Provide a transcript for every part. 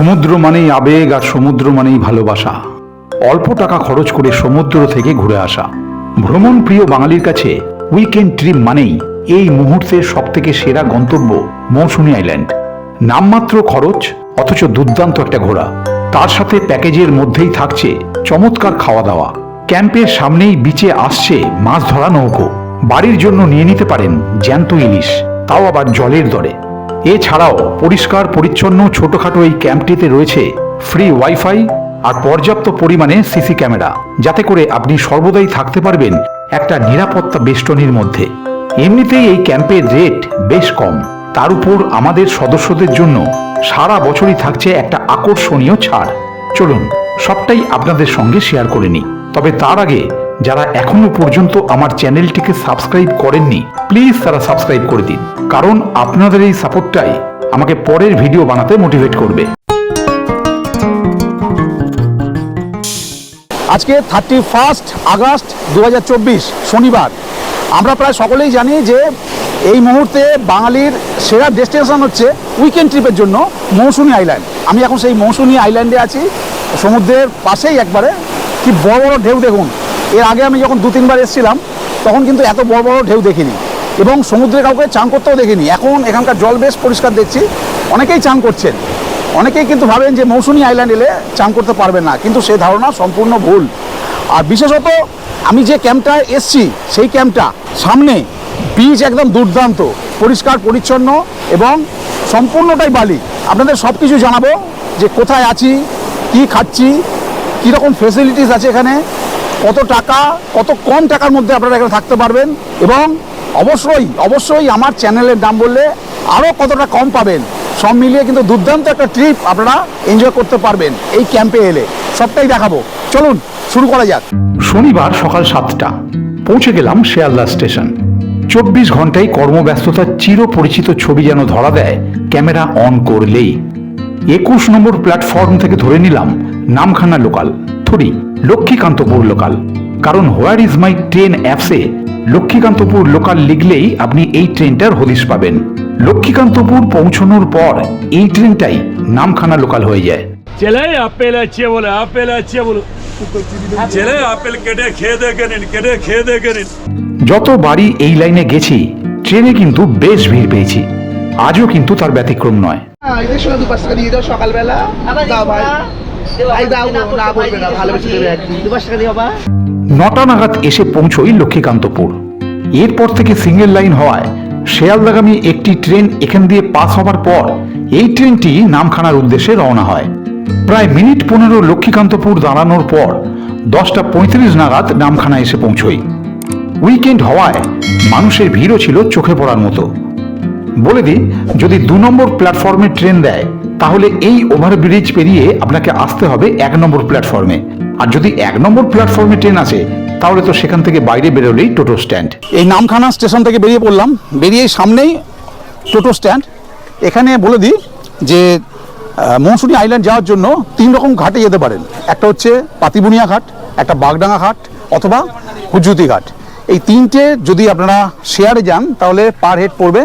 সমুদ্র মানেই আবেগ আর সমুদ্র মানেই ভালোবাসা। অল্প টাকা খরচ করে সমুদ্র থেকে ঘুরে আসা। ভ্রমণ প্রিয় বাঙালির কাছে উইকেন্ড ট্রিপ মানেই এই মুহূর্তের সবথেকে সেরা গন্তব্য মৌসুমী আইল্যান্ড নামমাত্র খরচ, অথচ দুর্দান্ত একটা ঘোরা। তার সাথে প্যাকেজের মধ্যেই থাকছে চমৎকার খাওয়া দাওয়া ক্যাম্পের সামনেই বিচে আসছে মাছ ধরা নৌকো। বাড়ির জন্য নিয়ে নিতে পারেন জ্যান্ত ইলিশ, তাও আবার জলের দরে। এছাড়াও পরিষ্কার, পরিচ্ছন্ন ছোটখাটো এই ক্যাম্পটিতে রয়েছে ফ্রি ওয়াইফাই আর পর্যাপ্ত পরিমাণে সিসি ক্যামেরা, যাতে করে আপনি সর্বদাই থাকতে পারবেন একটা নিরাপত্তা বেষ্টনীর মধ্যে। এমনিতেই এই ক্যাম্পের রেট বেশ কম। তার উপর আমাদের সদস্যদের জন্য সারা বছরই থাকছে একটা আকর্ষণীয় ছাড়। চলুন, সবটাই আপনাদের সঙ্গে শেয়ার করে নিই। তবে তার আগে যারা এখনও পর্যন্ত আমার চ্যানেলটিকে সাবস্ক্রাইব করেননি প্লিজ তারা সাবস্ক্রাইব করে দিন। কারণ আপনাদের এই সাপোর্টটাই আমাকে পরের ভিডিও বানাতে মোটিভেট করবে। আজকে থার্টি ফার্স্ট আগস্ট দু হাজার চব্বিশ, শনিবার। আমরা প্রায় সকলেই জানি যে এই মুহূর্তে বাঙালির সেরা ডেস্টিনেশন হচ্ছে উইকেন্ড ট্রিপের জন্য মৌসুমী আইল্যান্ড আমি এখন সেই মৌসুমী আইল্যান্ডে আছি। সমুদ্রের পাশেই একবারে। কি বড় বড় ঢেউ দেখুন। এর আগে আমি যখন দু তিনবার এসেছিলাম, তখন কিন্তু এত বড় বড় ঢেউ দেখিনি এবং সমুদ্রে কাউকে চান করতেও দেখিনি। এখন এখানকার জল বেশ পরিষ্কার দেখছি, অনেকেই চান করছেন। অনেকেই কিন্তু ভাবেন যে মৌসুমী আইল্যান্ড এলে চান করতে পারবেন না, কিন্তু সেই ধারণা সম্পূর্ণ ভুল। আর বিশেষত আমি যে ক্যাম্পটায় এসছি, সেই ক্যাম্পটা সামনে বীজ একদম দুর্দান্ত, পরিষ্কার, পরিচ্ছন্ন এবং সম্পূর্ণটাই বালি। আপনাদের সব কিছু জানাব যে কোথায় আছি, কি খাচ্ছি, কীরকম ফেসিলিটিস আছে এখানে কত টাকা, কত কম টাকার মধ্যে আপনারা এখানে থাকতে পারবেন এবং অবশ্যই অবশ্যই আমার চ্যানেলের নাম বললে আরও কতটা কম পাবেন, সব মিলিয়ে কিন্তু দুর্দান্ত একটা ট্রিপ আপনারা এনজয় করতে পারবেন এই ক্যাম্পে এলে। সবটাই দেখাবো। চলুন, শুরু করা যাক। শনিবার সকাল সাতটা, পৌঁছে গেলাম শেয়ালদা স্টেশন। চব্বিশ ঘন্টায় কর্মব্যস্ততার চিরপরিচিত ছবি যেন ধরা দেয়, ক্যামেরা অন করলেই। একুশ নম্বর প্ল্যাটফর্ম থেকে ধরে নিলাম নামখানা লোকাল থরি। লক্ষ্মীকান্তপুর লোকাল কারণ হোয়ার ইজ মাই ট্রেন অ্যাপসে লক্ষ্মীকান্তপুর লোকাল লিখলেই আপনি এই ট্রেনটার হদিশ পাবেন। লক্ষ্মীকান্তপুর পৌঁছানোর পর এই ট্রেনটাই নামখানা লোকাল হয়ে যায়। चले আপেল আছে বলে আপেল আছে বলে চলে আপেল কেটে খেয়ে দেখে নিন কেটে খেয়ে দেখে নিন যত বাড়ি এই লাইনে গেছি ট্রেনে কিন্তু বেশ ভিড় পেয়েছি। আজও কিন্তু তার ব্যতিক্রম নয়। সকালবেলা। নটা নাগাদ এসে পৌঁছই লক্ষ্মীকান্তপুর। এরপর থেকে সিঙ্গেল লাইন হওয়ায় শেয়ালদাগামী একটি ট্রেন এখান দিয়ে পাস হবার পর এই ট্রেনটি নামখানার উদ্দেশ্যে রওনা হয়। প্রায় মিনিট পনেরো লক্ষ্মীকান্তপুর দাঁড়ানোর পর দশটা পঁয়ত্রিশ নাগাদ নামখানা এসে পৌঁছই। উইকেন্ড হওয়ায় মানুষের ভিড়ও ছিল চোখে পড়ার মতো। বলে দিই, যদি দু নম্বর প্ল্যাটফর্মে ট্রেন দেয় তাহলে এই ওভারব্রিজ পেরিয়ে আপনাকে আসতে হবে এক নম্বর প্ল্যাটফর্মে আর যদি এক নম্বর প্ল্যাটফর্মে ট্রেন আছে তাহলে তো সেখান থেকে বাইরে বেরোলেই টোটো স্ট্যান্ড এই নামখানা স্টেশন থেকে বেরিয়ে পড়লাম। বেরিয়ে সামনেই টোটো স্ট্যান্ড এখানে বলে দিই যে মৌসুমী আইল্যান্ড যাওয়ার জন্য তিন রকম ঘাটে যেতে পারেন। একটা হচ্ছে পাতিবুনিয়া ঘাট, একটা বাগডাঙ্গা ঘাট, অথবা হুজুতি ঘাট। এই তিনটে যদি আপনারা শেয়ারে যান, তাহলে পার হেড পড়বে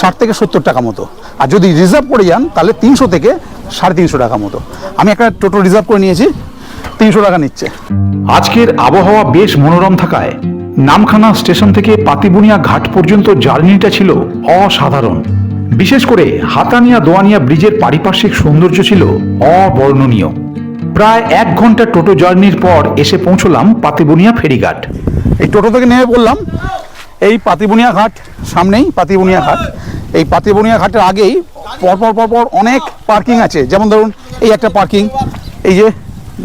ষাট থেকে সত্তর টাকা মতো। আর যদি রিজার্ভ করে যান তাহলে তিনশো থেকে সাড়ে তিনশো টাকা মতো। আমি একটা টোটো রিজার্ভ করে নিয়েছি তিনশো টাকা নিচ্ছে। আজকের আবহাওয়া বেশ মনোরম থাকায় নামখানা স্টেশন থেকে পাতিবুনিয়া ঘাট পর্যন্ত জার্নিটা ছিল অসাধারণ। বিশেষ করে হাতানিয়া দোয়ানিয়া ব্রিজের পারিপার্শ্বিক সৌন্দর্য ছিল অবর্ণনীয়। প্রায় এক ঘণ্টা টোটো জার্নির পর এসে পৌঁছলাম পাতিবুনিয়া ফেরিঘাট। এই টোটো থেকে নেমে পড়লাম এই পাতিবুনিয়া ঘাট সামনেই পাতিবুনিয়া ঘাট। এই পাতিবুনিয়া ঘাটের আগেই পরপর পরপর অনেক পার্কিং আছে। যেমন ধরুন এই একটা পার্কিং এই যে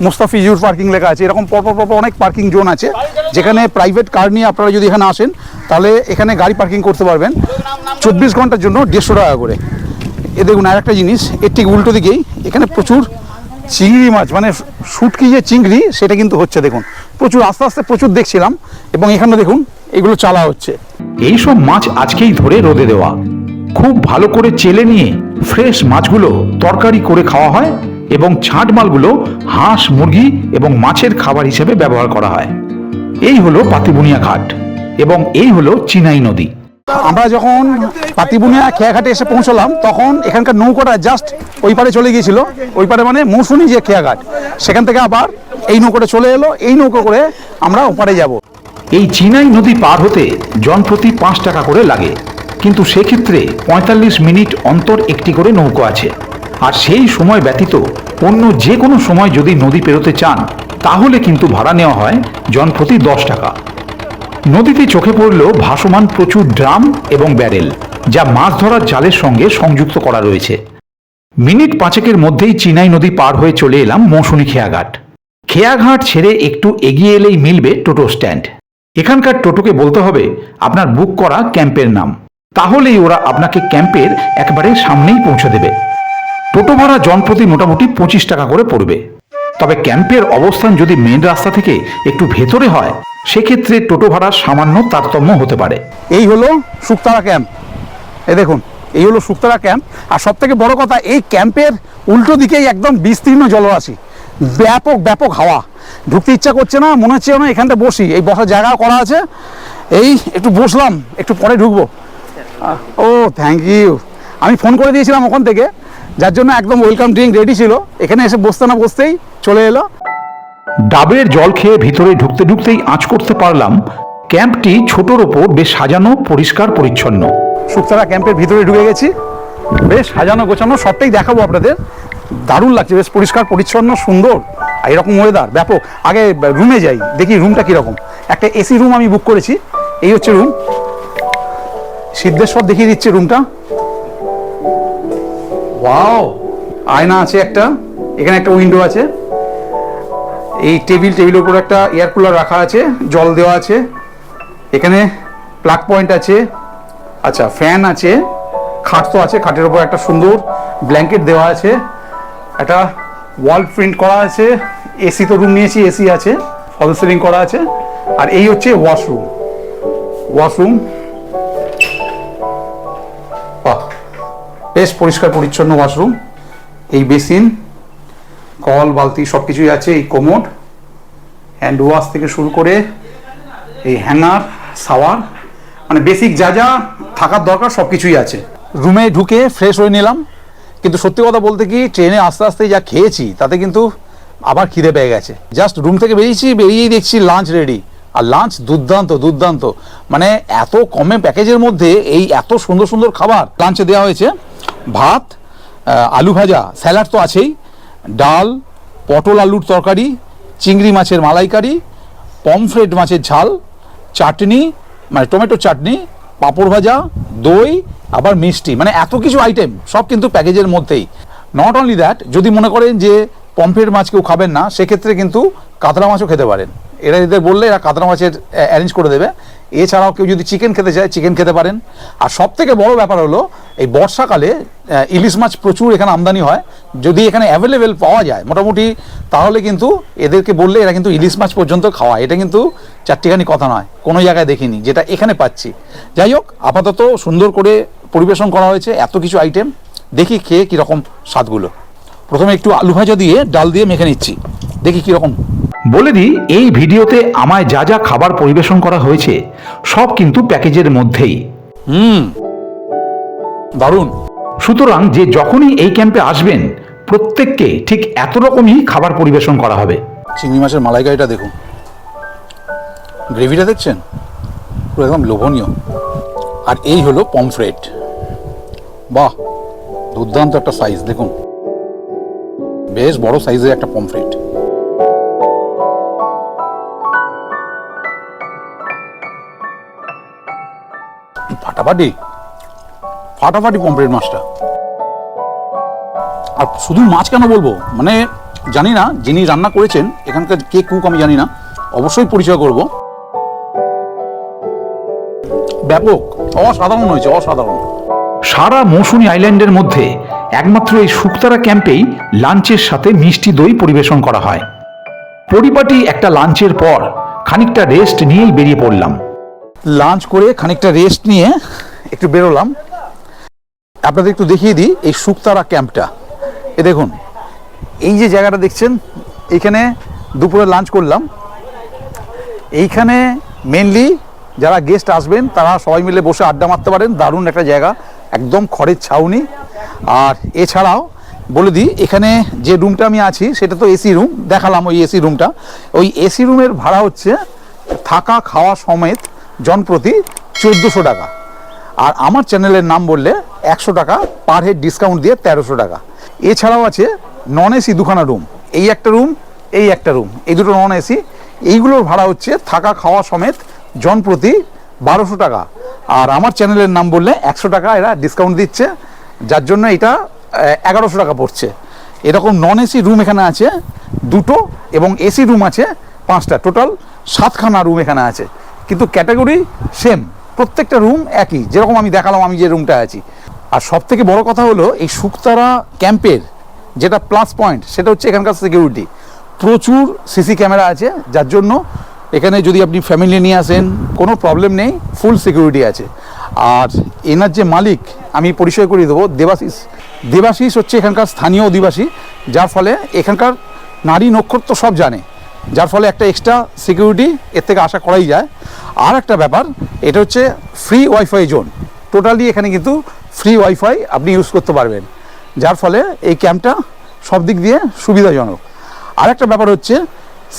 মুস্তাফিজুর পার্কিং লেখা আছে। এরকম পরপর পরপর অনেক পার্কিং জোন আছে। যেখানে প্রাইভেট কার নিয়ে আপনারা যদি এখানে আসেন, তাহলে এখানে গাড়ি পার্কিং করতে পারবেন। চব্বিশ ঘণ্টার জন্য দেড়শো টাকা করে। এ দেখুন আর একটা জিনিস, এর ঠিক উল্টো দিকেই এখানে প্রচুর চিংড়ি মাছ মানে শুটকি যে চিংড়ি, সেটা কিন্তু হচ্ছে, দেখুন। প্রচুর, আস্তে আস্তে প্রচুর দেখছিলাম, এবং এখানে দেখুন, এগুলো চালা হচ্ছে। এইসব মাছ আজকেই ধরে রোদে দেওয়া। খুব ভালো করে চেলে নিয়ে ফ্রেশ মাছগুলো তরকারি করে খাওয়া হয় এবং ছাঁট মালগুলো হাঁস, মুরগি এবং মাছের খাবার হিসেবে ব্যবহার করা হয়। এই হলো পাতিবুনিয়া ঘাট এবং এই হলো চিনাই নদী। আমরা যখন পাতিবুনিয়া খেয়াঘাটে এসে পৌঁছলাম, তখন এখানকার নৌকাটা জাস্ট ওই পারে চলে গিয়েছিল। ওই পারে মানে মৌসুমি যে খেয়াঘাট, সেখান থেকে আবার এই নৌকাটা চলে এলো। এই নৌকো করে আমরা ওপারে যাব। এই চিনাই নদী পার হতে জনপ্রতি পাঁচ টাকা করে লাগে। কিন্তু সেক্ষেত্রে পঁয়তাল্লিশ মিনিট অন্তর একটি করে নৌকো আছে। আর সেই সময় ব্যতীত অন্য যে কোনো সময় যদি নদী পেরোতে চান, তাহলে কিন্তু ভাড়া নেওয়া হয় জনপ্রতি দশ টাকা। নদীতে চোখে পড়ল ভাসমান প্রচুর ড্রাম এবং ব্যারেল, যা মাছ ধরার জালের সঙ্গে সংযুক্ত করা রয়েছে। মিনিট পাঁচেকের মধ্যেই চিনাই নদী পার হয়ে চলে এলাম মৌসুমী খেয়াঘাট। খেয়াঘাট ছেড়ে একটু এগিয়ে এলেই মিলবে টোটো স্ট্যান্ড। এখানকার টোটোকে বলতে হবে, আপনার বুক করা ক্যাম্পের নাম। তাহলেই ওরা আপনাকে ক্যাম্পের একবারে সামনেই পৌঁছে দেবে। টোটো ভাড়া জনপ্রতি মোটামুটি পঁচিশ টাকা করে পড়বে। তবে ক্যাম্পের অবস্থান যদি মেন রাস্তা থেকে একটু ভেতরে হয় সেক্ষেত্রে টোটো ভাড়া সামান্য তারতম্য হতে পারে। এই হলো শুকতারা ক্যাম্প। এ দেখুন, এই হলো শুকতারা ক্যাম্প। আর সব থেকে বড় কথা, এই ক্যাম্পের উল্টো দিকেই একদম বিস্তীর্ণ জলরাশি। ব্যাপক ব্যাপক হাওয়া। ঢুকতে ইচ্ছা করছে না, মনে হচ্ছে না এখানটা বসি। এই বসার জায়গা করা আছে। এই একটু বসলাম, একটু পরে ঢুকবো। ও থ্যাংক ইউ আমি ফোন করে দিয়েছিলাম ওখান থেকে, যার জন্য একদম ওয়েলকাম ড্রিঙ্ক রেডি ছিল। এখানে এসে বসতে না বসতেই চলে এলো। ডাবের জল খেয়ে ভিতরে ঢুকতে ঢুকতেই আঁচ করতে পারলাম। ক্যাম্পটি ছোটোর ওপর বেশ সাজানো, পরিষ্কার, পরিচ্ছন্ন। শুকতারা ক্যাম্পের ভিতরে ঢুকে গেছি। বেশ সাজানো, গোছানো, সবটাই দেখাবো আপনাদের। দারুণ লাগছে, বেশ পরিষ্কার, পরিচ্ছন্ন, সুন্দর। আর এরকম ওয়েদার ব্যাপক। আগে রুমে যাই, দেখি রুমটা কীরকম। একটা এসি রুম আমি বুক করেছি, এই হচ্ছে রুম সিদ্ধেশ্বর দেখিয়ে দিচ্ছে রুমটা ওয়াও আয়না আছে একটা, এখানে একটা উইন্ডো আছে। এই টেবিল, টেবিলের উপর একটা এয়ার কুলার রাখা আছে, জল দেওয়া আছে। এখানে প্লাগ পয়েন্ট আছে আচ্ছা ফ্যান আছে, খাট তো আছে, খাটের উপর একটা সুন্দর ব্ল্যাঙ্কেট দেওয়া আছে, একটা ওয়াল প্রিন্ট করা আছে এসি তো রুম নিয়েছি এসি আছে, ফল সিলিং করা আছে, আর এই হচ্ছে ওয়াশরুম ওয়াশরুম বেশ পরিষ্কার পরিচ্ছন্ন ওয়াশরুম এই বেসিন কল, বালতি সব কিছুই আছে এই কোমোড হ্যান্ড ওয়াশ থেকে শুরু করে এই হ্যাঙ্গার সাওয়ার মানে বেসিক যা যা থাকার দরকার সব কিছুই আছে রুমে ঢুকে ফ্রেশ হয়ে নিলাম। কিন্তু সত্যি কথা বলতে কি ট্রেনে আস্তে আস্তে যা খেয়েছি, তাতে কিন্তু আবার খিদে পেয়ে গেছে। জাস্ট রুম থেকে বেরিয়েছি, বেরিয়েই দেখছি লাঞ্চ রেডি আর লাঞ্চ দুর্দান্ত দুর্দান্ত। মানে এত কমে প্যাকেজের মধ্যে এই এত সুন্দর সুন্দর খাবার লাঞ্চে দেওয়া হয়েছে। ভাত আলু ভাজা স্যালাড তো আছেই। ডাল, পটল আলুর তরকারি, চিংড়ি মাছের মালাইকারি, পমফ্রেট মাছের ঝাল, চাটনি মানে টমেটো চাটনি, পাঁপড় ভাজা, দই, আবার মিষ্টি মানে এত কিছু আইটেম সব কিন্তু প্যাকেজের মধ্যেই। নট অনলি দ্যাট যদি মনে করেন যে পমফ্রেট মাছ কেউ খাবেন না, সেক্ষেত্রে কিন্তু কাতলা মাছও খেতে পারেন। এরা এদের বললে এরা কাতলা মাছের অ্যারেঞ্জ করে দেবে। এছাড়াও কেউ যদি চিকেন খেতে চায় চিকেন খেতে পারেন। আর সব থেকে বড় ব্যাপার হলো, এই বর্ষাকালে ইলিশ মাছ প্রচুর এখানে আমদানি হয়। যদি এখানে অ্যাভেলেবেল পাওয়া যায়, মোটামুটি, তাহলে কিন্তু এদেরকে বললে এরা কিন্তু ইলিশ মাছ পর্যন্ত খাওয়া এটা কিন্তু চারটিখানি কথা নয়, কোনো জায়গায় দেখিনি, যেটা এখানে পাচ্ছি। যাই হোক, আপাতত সুন্দর করে পরিবেশন করা হয়েছে, এত কিছু আইটেম দেখি খেয়ে কীরকম স্বাদগুলো। প্রথমে একটু আলু ভাজা দিয়ে ডাল দিয়ে মেখে নিচ্ছি। দেখি কীরকম বলে দিই এই ভিডিওতে আমায় যা যা খাবার পরিবেশন করা হয়েছে সব কিন্তু প্যাকেজের মধ্যেই। হুম। দারুণ। সুতরাং যে যখনই এই ক্যাম্পে আসবেন প্রত্যেককে ঠিক এত রকমই খাবার পরিবেশন করা হবে। চিংড়ি মাছের মালাইকারিটা দেখুন। গ্রেভিটা দেখছেন? পুরো একদম লোভনীয়। আর এই হলো পমফ্রেট। বাহ! দুর্দান্ত একটা সাইজ দেখুন। বেশ বড় সাইজের একটা পমফ্রেট। ফাটাফাটি ফাটাফাটি পমফ্রেট মাছটা। আর শুধু মাছ কেন বলব? মানে জানি না, যিনি রান্না করেছেন, এখানকার কে কুক আমি জানি না, অবশ্যই পরিচয় করব। ব্যাপক, অসাধারণ হয়েছে, অসাধারণ। সারা মৌসুমী আইল্যান্ডের মধ্যে একমাত্র এই শুকতারা ক্যাম্পেই লাঞ্চের সাথে মিষ্টি দই পরিবেশন করা হয়। পরিপাটি একটা লাঞ্চের পর খানিকটা রেস্ট নিয়েই বেরিয়ে পড়লাম। লাঞ্চ করে খানিকটা রেস্ট নিয়ে একটু বেরোলাম। আপনাদের একটু দেখিয়ে দিই এই শুকতারা ক্যাম্পটা। এ দেখুন, এই যে জায়গাটা দেখছেন এইখানে দুপুরে লাঞ্চ করলাম। এইখানে মেনলি যারা গেস্ট আসবেন, তারা সবাই মিলে বসে আড্ডা মারতে পারেন। দারুণ একটা জায়গা, একদম খড়ের ছাউনি। আর এছাড়াও বলে দিই, এখানে যে রুমটা আমি আছি, সেটা তো এসি রুম দেখালাম ওই এসি রুমটা ওই এসি রুমের ভাড়া হচ্ছে থাকা খাওয়া সমেত জনপ্রতি চোদ্দোশো টাকা। আর আমার চ্যানেলের নাম বললে একশো টাকা, পার হেড ডিসকাউন্ট দিয়ে তেরোশো টাকা। এছাড়াও আছে নন এসি দুখানা রুম এই একটা রুম এই একটা রুম এই দুটো নন এসি এইগুলোর ভাড়া হচ্ছে থাকা খাওয়া সমেত জন প্রতি বারোশো টাকা। আর আমার চ্যানেলের নাম বললে একশো টাকা এরা ডিসকাউন্ট দিচ্ছে, যার জন্য এটা এগারোশো টাকা পড়ছে। এরকম নন এসি রুম এখানে আছে দুটো এবং এসি রুম আছে পাঁচটা। টোটাল সাতখানা রুম এখানে আছে। কিন্তু ক্যাটাগরি সেম প্রত্যেকটা রুম একই, যেরকম আমি দেখালাম আমি যে রুমটা আছি। আর সব থেকে বড় কথা হলো, এই শুকতারা ক্যাম্পের যেটা প্লাস পয়েন্ট সেটা হচ্ছে এখানকার সিকিউরিটি প্রচুর সিসি ক্যামেরা আছে, যার জন্য এখানে যদি আপনি ফ্যামিলি নিয়ে আসেন, কোনো প্রবলেম নেই ফুল সিকিউরিটি আছে। আর এনার যে মালিক, আমি পরিচয় করিয়ে দেবো, দেবাশিস। দেবাশিস হচ্ছে এখানকার স্থানীয় অধিবাসী, যার ফলে এখানকার নারী নক্ষত্র সব জানে। যার ফলে একটা এক্সট্রা সিকিউরিটি এর থেকে আশা করাই যায়। আর একটা ব্যাপার, এটা হচ্ছে ফ্রি ওয়াইফাই জোন টোটালি এখানে কিন্তু ফ্রি ওয়াইফাই আপনি ইউজ করতে পারবেন। যার ফলে এই ক্যাম্পটা সব দিক দিয়ে সুবিধাজনক। আর একটা ব্যাপার হচ্ছে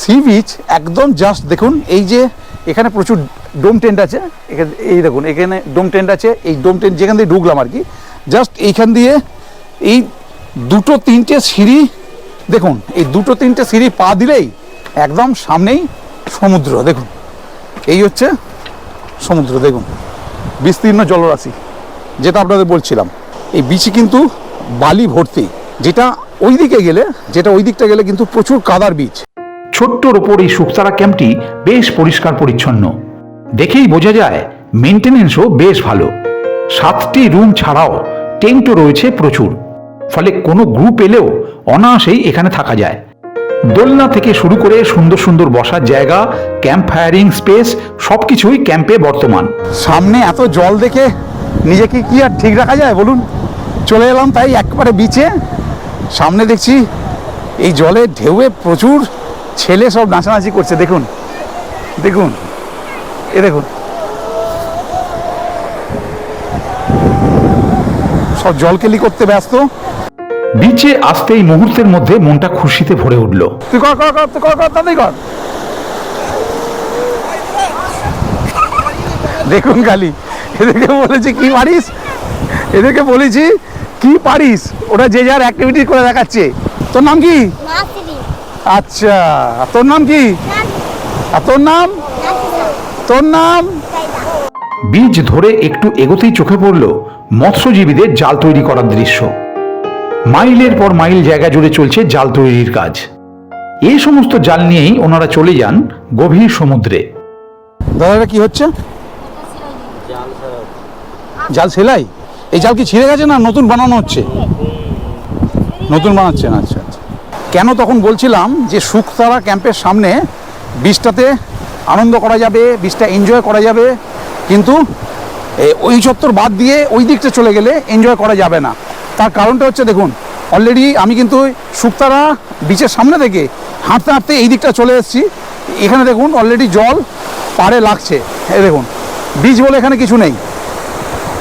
সি বিচ একদম জাস্ট দেখুন, এই যে এখানে প্রচুর ডোম টেন্ট আছে, এখানে, এই দেখুন, এখানে ডোম টেন্ট আছে, এই ডোম টেন্ট যেখান দিয়ে ঢুকলাম আর কি জাস্ট এইখান দিয়ে এই দুটো তিনটে সিঁড়ি, দেখুন, এই দুটো তিনটে সিঁড়ি পা দিলেই একদম সামনেই সমুদ্র, দেখুন। এই হচ্ছে সমুদ্র, দেখুন। বিস্তীর্ণ জলরাশি, যেটা আপনাদের বলছিলাম। এই বিচে কিন্তু বালি ভর্তি, যেটা ওই দিকে গেলে, যেটা ওই দিকটা গেলে কিন্তু প্রচুর কাদার বীজ। ছোট্টর ওপর এই শুকতারা ক্যাম্পটি বেশ পরিষ্কার পরিচ্ছন্ন। দেখেই বোঝা যায় মেনটেনেন্সও বেশ ভালো। সাতটি রুম ছাড়াও টেন্টও রয়েছে প্রচুর। ফলে কোনো গ্রুপ এলেও অনায়াসেই এখানে থাকা যায়। দোলনা থেকে শুরু করে সুন্দর সুন্দর বসার জায়গা ক্যাম্প ফায়ারিং স্পেস সব কিছুই ক্যাম্পে বর্তমান। সামনে এত জল দেখে নিজেকে কি আর ঠিক রাখা যায় বলুন? চলে এলাম তাই একবারে বিচে সামনে দেখছি এই জলে ঢেউয়ে প্রচুর ছেলে সব নাচানাচি করছে, দেখুন দেখুন, এ দেখুন। সব জলকেলি করতে ব্যস্ত। বিচে আসতেই মুহূর্তের মধ্যে মনটা খুশিতে ভরে উঠল। তুই কর কর কর তুই কর কর তাড়াতাড়ি কর। দেখুন খালি এদেরকে বলেছি কি পারিস এদেরকে বলেছি কি পারিস? ওরা যে যার অ্যাক্টিভিটি করে দেখাচ্ছে। তোর নাম কি? আচ্ছা তোর নাম কি? আর তোর নাম? তোর নাম? বীজ ধরে একটু এগোতেই চোখে পড়ল মৎস্যজীবীদের জাল তৈরি করার দৃশ্য। মাইলের পর মাইল জায়গা জুড়ে চলছে জাল তৈরির কাজ। এই সমস্ত জাল নিয়েই ওনারা চলে যান গভীর সমুদ্রে। দাদাটা কি হচ্ছে? জাল সেলাই? এই জাল কি ছিঁড়ে গেছে না নতুন বানানো হচ্ছে? নতুন বানাচ্ছেন আচ্ছা আচ্ছা। কেন তখন বলছিলাম যে সুখতারা ক্যাম্পের সামনে বীজটাতে আনন্দ করা যাবে, বীজটা এনজয় করা যাবে, কিন্তু ওই চত্বর বাদ দিয়ে ওই দিকটা চলে গেলে এনজয় করা যাবে না। তার কারণটা হচ্ছে দেখুন অলরেডি আমি কিন্তু শুকতারা বিচের সামনে থেকে হাঁটতে হাঁটতে এই দিকটা চলে এসেছি। এখানে দেখুন অলরেডি জল পাড়ে লাগছে। এই দেখুন বীজ বলে এখানে কিছু নেই।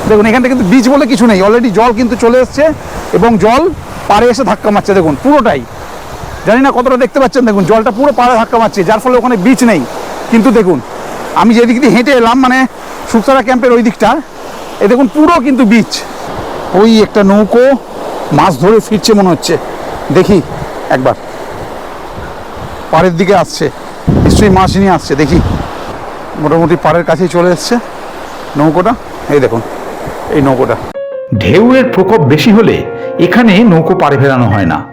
দেখুন, এখানটা কিন্তু বীজ বলে কিছু নেই। অলরেডি জল কিন্তু চলে এসছে এবং জল পাড়ে এসে ধাক্কা মারছে। দেখুন, পুরোটাই। জানি না কতটা দেখতে পাচ্ছেন, দেখুন, জলটা পুরো পাড়ে ধাক্কা মারছে। যার ফলে ওখানে বীজ নেই। কিন্তু দেখুন, আমি যেদিক দিয়ে হেঁটে এলাম মানে শুকতারা ক্যাম্পের ওই দিকটা, এ দেখুন, পুরো কিন্তু বীজ ওই একটা নৌকো মাছ ধরে ফিরছে মনে হচ্ছে। দেখি একবার। পাড়ের দিকে আসছে। নিশ্চয়ই মাছ নিয়ে আসছে। দেখি। মোটামুটি পাড়ের কাছেই চলে এসছে নৌকোটা। এই দেখুন এই নৌকোটা। ঢেউয়ের প্রকোপ বেশি হলে এখানে নৌকো পাড়ে ফেরানো হয় না।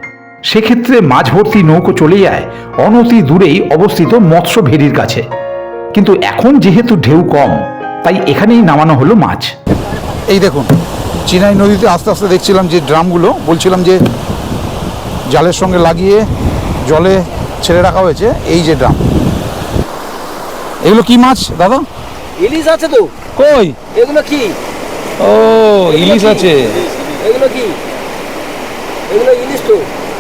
সেক্ষেত্রে মাছ ভর্তি নৌকো চলে যায় অনতি দূরেই অবস্থিত মৎস্য ভেরির কাছে। কিন্তু এখন যেহেতু ঢেউ কম তাই এখানেই নামানো হলো মাছ। এই দেখুন চিনাই নদীতে আস্তে আস্তে দেখছিলাম যে ড্রামগুলো বলছিলাম যে জালের সঙ্গে লাগিয়ে জলে ছেড়ে রাখা হয়েছে এই যে ড্রাম। এগুলো কি মাছ দাদা? ইলিশ আছে তো। কই? এগুলো কি? ও ইলিশ আছে। এগুলো কি? এগুলো ইলিশ তো।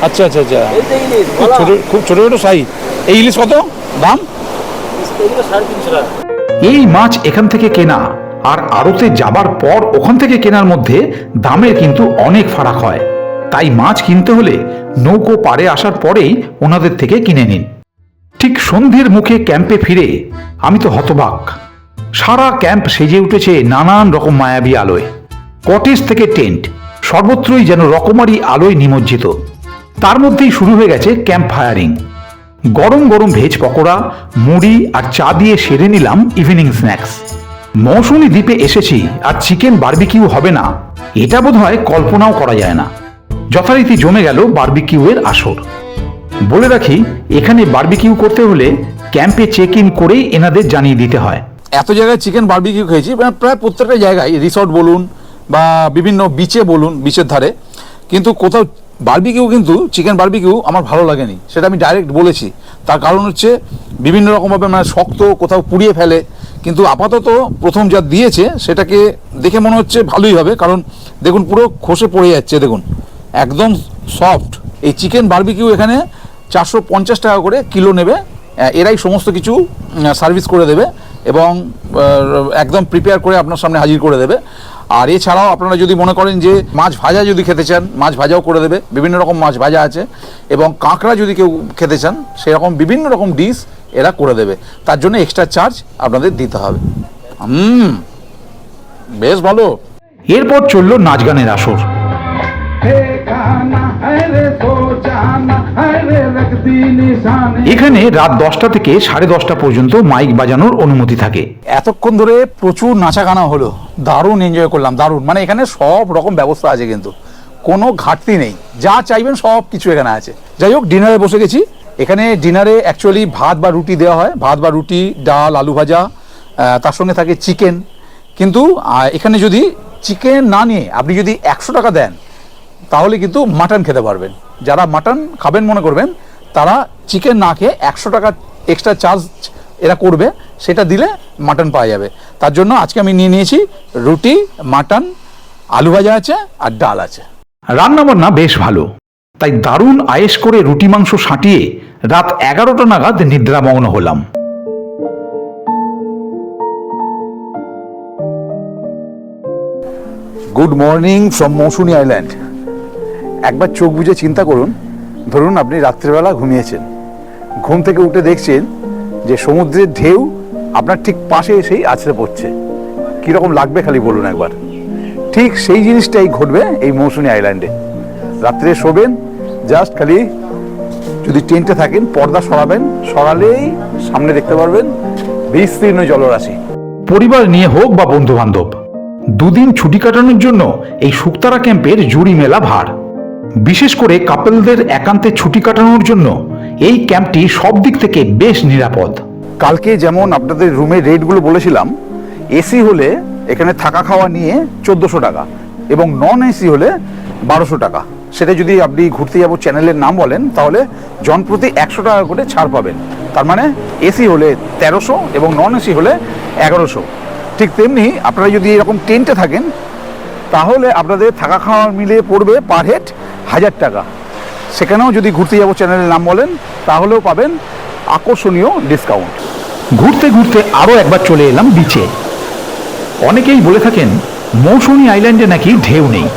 আচ্ছা আচ্ছা আচ্ছা। এই যে ইলিশ খুব ছোট খুব ছোট ছোট সাইজ এই ইলিশ কত? দাম? এই মাছ এখান থেকে কেনা। আর আড়তে যাবার পর ওখান থেকে কেনার মধ্যে দামের কিন্তু অনেক ফারাক হয়। তাই মাছ কিনতে হলে নৌকো পাড়ে আসার পরেই ওনাদের থেকে কিনে নিন। ঠিক সন্ধ্যের মুখে ক্যাম্পে ফিরে আমি তো হতবাক। সারা ক্যাম্প সেজে উঠেছে নানান রকম মায়াবী আলোয়। কটেজ থেকে টেন্ট, সর্বত্রই যেন রকমারি আলোয় নিমজ্জিত। তার মধ্যেই শুরু হয়ে গেছে ক্যাম্প ফায়ারিং। গরম গরম ভেজ পকোড়া, মুড়ি আর চা দিয়ে সেরে নিলাম ইভিনিং স্ন্যাক্স। মৌসুমী দ্বীপে এসেছি আর চিকেন বারবিকিউ হবে না। এটা বোধ হয় কল্পনাও করা যায় না। যথারীতি জমে গেল বারবিকিউয়ের আসর। বলে রাখি, এখানে বারবিকিউ করতে হলে ক্যাম্পে চেক ইন করেই এনাদের জানিয়ে দিতে হয়। এত জায়গায় চিকেন বারবিকিউ খেয়েছি মানে প্রায় প্রত্যেকটা জায়গায়, রিসর্ট বলুন বা বিভিন্ন বিচে বলুন, বিচের ধারে। কিন্তু কোথাও বারবিকিউ কিন্তু, চিকেন বারবিকিউ আমার ভালো লাগেনি। সেটা আমি ডাইরেক্ট বলেছি। তার কারণ হচ্ছে বিভিন্ন রকমভাবে মানে শক্ত কোথাও পুড়িয়ে ফেলে কিন্তু আপাতত প্রথম যা দিয়েছে সেটাকে দেখে মনে হচ্ছে ভালোই হবে, কারণ দেখুন পুরো খসে পড়ে যাচ্ছে, দেখুন। একদম সফট এই চিকেন বারবিকিউ এখানে চারশো পঞ্চাশ টাকা করে কিলো নেবে। এরাই সমস্ত কিছু সার্ভিস করে দেবে এবং একদম প্রিপেয়ার করে আপনার সামনে হাজির করে দেবে। আর এছাড়াও আপনারা যদি মনে করেন যে মাছ ভাজা যদি খেতে চান মাছ ভাজাও করে দেবে। বিভিন্ন রকম মাছ ভাজা আছে এবং কাঁকড়া যদি কেউ খেতে চান সেরকম বিভিন্ন রকম ডিশ এরা করে দেবে। তার জন্য এক্সট্রা চার্জ আপনাদের দিতে হবে। হুম বেশ ভালো। এরপর চলল নাচ গানের আসর। এখানে রাত দশটা থেকে সাড়ে দশটা পর্যন্ত মাইক বাজানোর অনুমতি থাকে। এতক্ষণ ধরে প্রচুর নাচা গানা হলো। দারুণ এনজয় করলাম দারুণ। মানে এখানে সব রকম ব্যবস্থা আছে কিন্তু। কোনো ঘাটতি নেই। যা চাইবেন সব কিছু এখানে আছে। যাই হোক ডিনারে বসে গেছি। এখানে ডিনারে অ্যাকচুয়ালি ভাত বা রুটি দেওয়া হয়। ভাত বা রুটি ডাল আলু ভাজা তার সঙ্গে থাকে চিকেন কিন্তু এখানে যদি চিকেন না নিয়ে আপনি যদি একশো টাকা দেন তাহলে কিন্তু মাটন খেতে পারবেন। যারা মাটন খাবেন মনে করবেন তারা চিকেন না খেয়ে একশো টাকা এক্সট্রা চার্জ এরা করবে সেটা দিলে মাটন পাওয়া যাবে। তার জন্য আজকে আমি নিয়ে নিয়েছি রুটি মাটন আলু ভাজা আছে আর ডাল আছে। রান্নাবান্না বেশ ভালো। তাই দারুণ আয়েস করে রুটি মাংস সাঁটিয়ে রাত এগারোটা নাগাদ নিদ্রামগ্ন হলাম। Good morning from Mousuni island একবার চোখ বুজে চিন্তা করুন। ধরুন আপনি রাত্রিবেলা ঘুমিয়েছেন। ঘুম থেকে উঠে দেখছেন যে সমুদ্রের ঢেউ আপনার ঠিক পাশে এসেই আছড়ে পড়ছে। কীরকম লাগবে খালি বলুন একবার। ঠিক সেই জিনিসটাই ঘটবে এই মৌসুনি আইল্যান্ডে। রাত্রে শোবেন, জাস্ট খালি যদি টেন্টে থাকেন, পর্দা সরাবেন, সরালেই সামনে দেখতে পারবেন বিস্তীর্ণ জলরাশি। পরিবার নিয়ে হোক বা বন্ধু বান্ধব দুদিন ছুটি কাটানোর জন্য এই শুক্তারা ক্যাম্পের জুড়ি মেলা ভার। বিশেষ করে কাপেলদের একান্তে ছুটি কাটানোর জন্য এই ক্যাম্পটি সব দিক থেকে বেশ নিরাপদ। কালকে যেমন আপনাদের রুমের রেটগুলো বলেছিলাম, এসি হলে এখানে থাকা খাওয়া নিয়ে চোদ্দোশো টাকা এবং নন এসি হলে বারোশো টাকা। সেটা যদি আপনি ঘুরতে যাব চ্যানেলের নাম বলেন, তাহলে জনপ্রতি একশো টাকা করে ছাড় পাবেন। তার মানে এসি হলে তেরোশো এবং নন এসি হলে এগারোশো। ঠিক তেমনি আপনারা যদি এরকম টেন্টে থাকেন, তাহলে আপনাদের থাকা খাওয়া মিলিয়ে পড়বে পার হেড হাজার টাকা। সেখানেও যদি ঘুরতে যাব চ্যানেলের নাম বলেন, তাহলেও পাবেন আকর্ষণীয় ডিসকাউন্ট ঘুরতে ঘুরতে আরও একবার চলে এলাম বিচে অনেকেই বলে থাকেন, মৌসুমী আইল্যান্ডে নাকি ঢেউ নেই।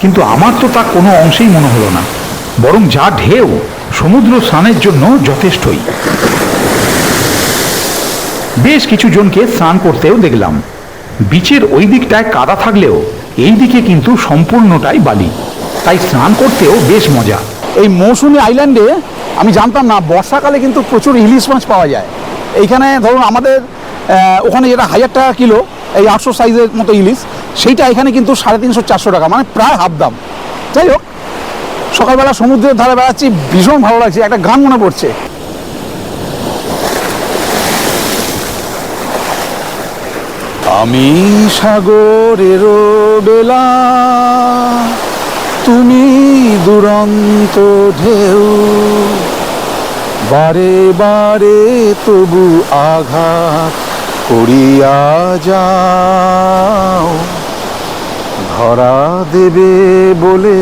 কিন্তু আমার তো তা কোনো অংশেই মনে হলো না। বরং যা ঢেউ, সমুদ্র স্নানের জন্য যথেষ্টই। বেশ কিছু জনকে স্নান করতেও দেখলাম। বিচের ওই দিকটায় কাদা থাকলেও, এই দিকে কিন্তু সম্পূর্ণটাই বালি। তাই স্নান করতেও বেশ মজা। এই মৌসুমি আইল্যান্ডে আমি জানতাম না, বর্ষাকালে কিন্তু প্রচুর ইলিশ মাছ পাওয়া যায়। এইখানে ধরুন আমাদের ওখানে যেটা হাজার টাকা কিলো, এই আটশো সাইজের মতো ইলিশ, সেইটা এখানে কিন্তু সাড়ে তিনশো, চারশো টাকা মানে প্রায় হাফ দাম। যাই হোক, সকালবেলা সমুদ্রের ধারে বেড়াচ্ছি, ভীষণ ভালো লাগছে, একটা গান মনে পড়ছে। আমি সাগরের বেলা তুমি দুরন্ত ঢেউ। বারে বারে তবু আঘাত করিয়া যাও। ধরা দেবে বলে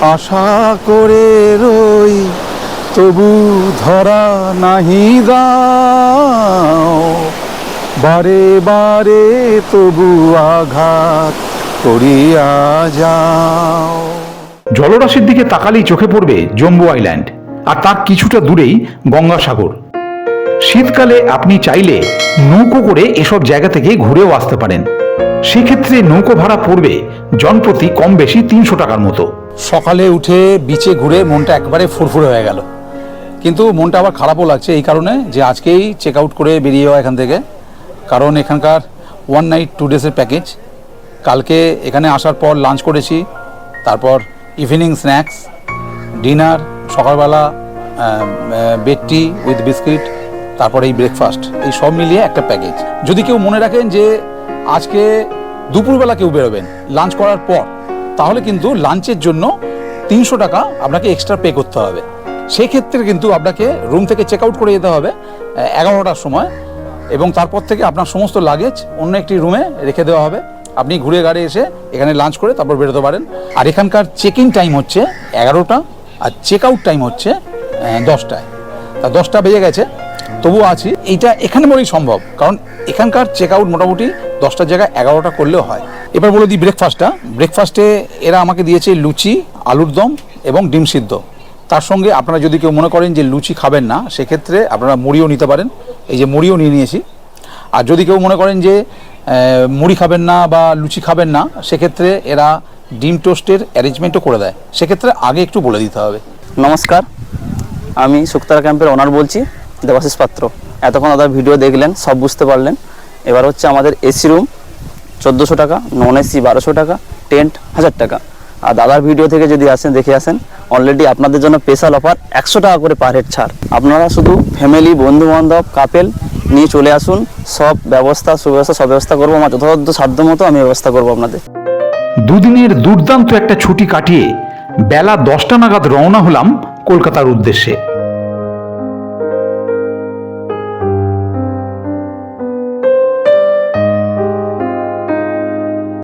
আশা করে রই, তবু ধরা নাহি দাও। বারে বারে তবু আঘাত করিয়া যাও। জলরাশির দিকে তাকালেই চোখে পড়বে জম্বু আইল্যান্ড আর তার কিছুটা দূরেই গঙ্গাসাগর। শীতকালে আপনি চাইলে নৌকো করে এসব জায়গা থেকে ঘুরেও আসতে পারেন। সেক্ষেত্রে নৌকো ভাড়া পড়বে জনপ্রতি কম বেশি তিনশো টাকার মতো। সকালে উঠে বিচে ঘুরে মনটা একবারে ফুরফুরে হয়ে গেল। কিন্তু মনটা আবার খারাপও লাগছে এই কারণে যে আজকেই চেক আউট করে বেরিয়ে যাওয়া এখান থেকে। কারণ এখানকার ওয়ান নাইট টু ডেজের প্যাকেজ কালকে এখানে আসার পর লাঞ্চ করেছি, তারপর ইভিনিং স্ন্যাক্স ডিনার সকালবেলা বেড টি উইথ বিস্কিট তারপরে এই ব্রেকফাস্ট এই সব মিলিয়ে একটা প্যাকেজ যদি কেউ মনে রাখেন যে আজকে দুপুরবেলা কেউ বেরোবেন লাঞ্চ করার পর, তাহলে কিন্তু লাঞ্চের জন্য তিনশো টাকা আপনাকে এক্সট্রা পে করতে হবে। সেক্ষেত্রে কিন্তু আপনাকে রুম থেকে চেক আউট করে যেতে হবে, এগারোটার সময়, এবং তারপর থেকে আপনার সমস্ত লাগেজ অন্য একটি রুমে রেখে দেওয়া হবে। আপনি ঘুরে গাড়ি এসে এখানে লাঞ্চ করে তারপর বেরোতে পারেন। আর এখানকার চেক ইন টাইম হচ্ছে এগারোটা আর চেক আউট টাইম হচ্ছে দশটায়। তা দশটা বেজে গেছে, তবুও আছি। এইটা এখানে বলেই সম্ভব, কারণ এখানকার চেক আউট মোটামুটি দশটার জায়গায় এগারোটা করলেও হয়। এবার বলে দিই ব্রেকফাস্টটা ব্রেকফাস্টে এরা আমাকে দিয়েছে লুচি, আলুর দম এবং ডিম সিদ্ধ। তার সঙ্গে আপনারা যদি কেউ মনে করেন যে লুচি খাবেন না, সেক্ষেত্রে আপনারা মুড়িও নিতে পারেন। এই যে মুড়িও নিয়ে নিয়েছি। আর যদি কেউ মনে করেন যে মুড়ি খাবেন না বা লুচি খাবেন না, সেক্ষেত্রে এরা ডিম টোস্টের অ্যারেঞ্জমেন্টও করে দেয়। সেক্ষেত্রে আগে একটু বলে দিতে হবে। নমস্কার, আমি শুক্তারা ক্যাম্পের ওনার বলছি, দেবাশিস পাত্র। এতক্ষণ দাদা ভিডিও দেখলেন, সব বুঝতে পারলেন। এবার হচ্ছে আমাদের এসি রুম চোদ্দোশো টাকা নন এসি বারোশো টাকা টেন্ট হাজার টাকা। আর দাদার ভিডিও থেকে যদি আসেন, দেখে আসেন অলরেডি আপনাদের জন্য স্পেশাল অফার একশো টাকা করে পার হেড ছাড়। আপনারা শুধু ফ্যামিলি বন্ধু বান্ধব কাপেল নিয়ে চলে আসুন। সব ব্যবস্থা, সুব্যবস্থা, সব ব্যবস্থা করব। আমার যথাযথ সাধ্য মতো আমি ব্যবস্থা করব আপনাদের। দুদিনের দুর্দান্ত একটা ছুটি কাটিয়ে বেলা দশটা নাগাদ রওনা হলাম কলকাতার উদ্দেশ্যে।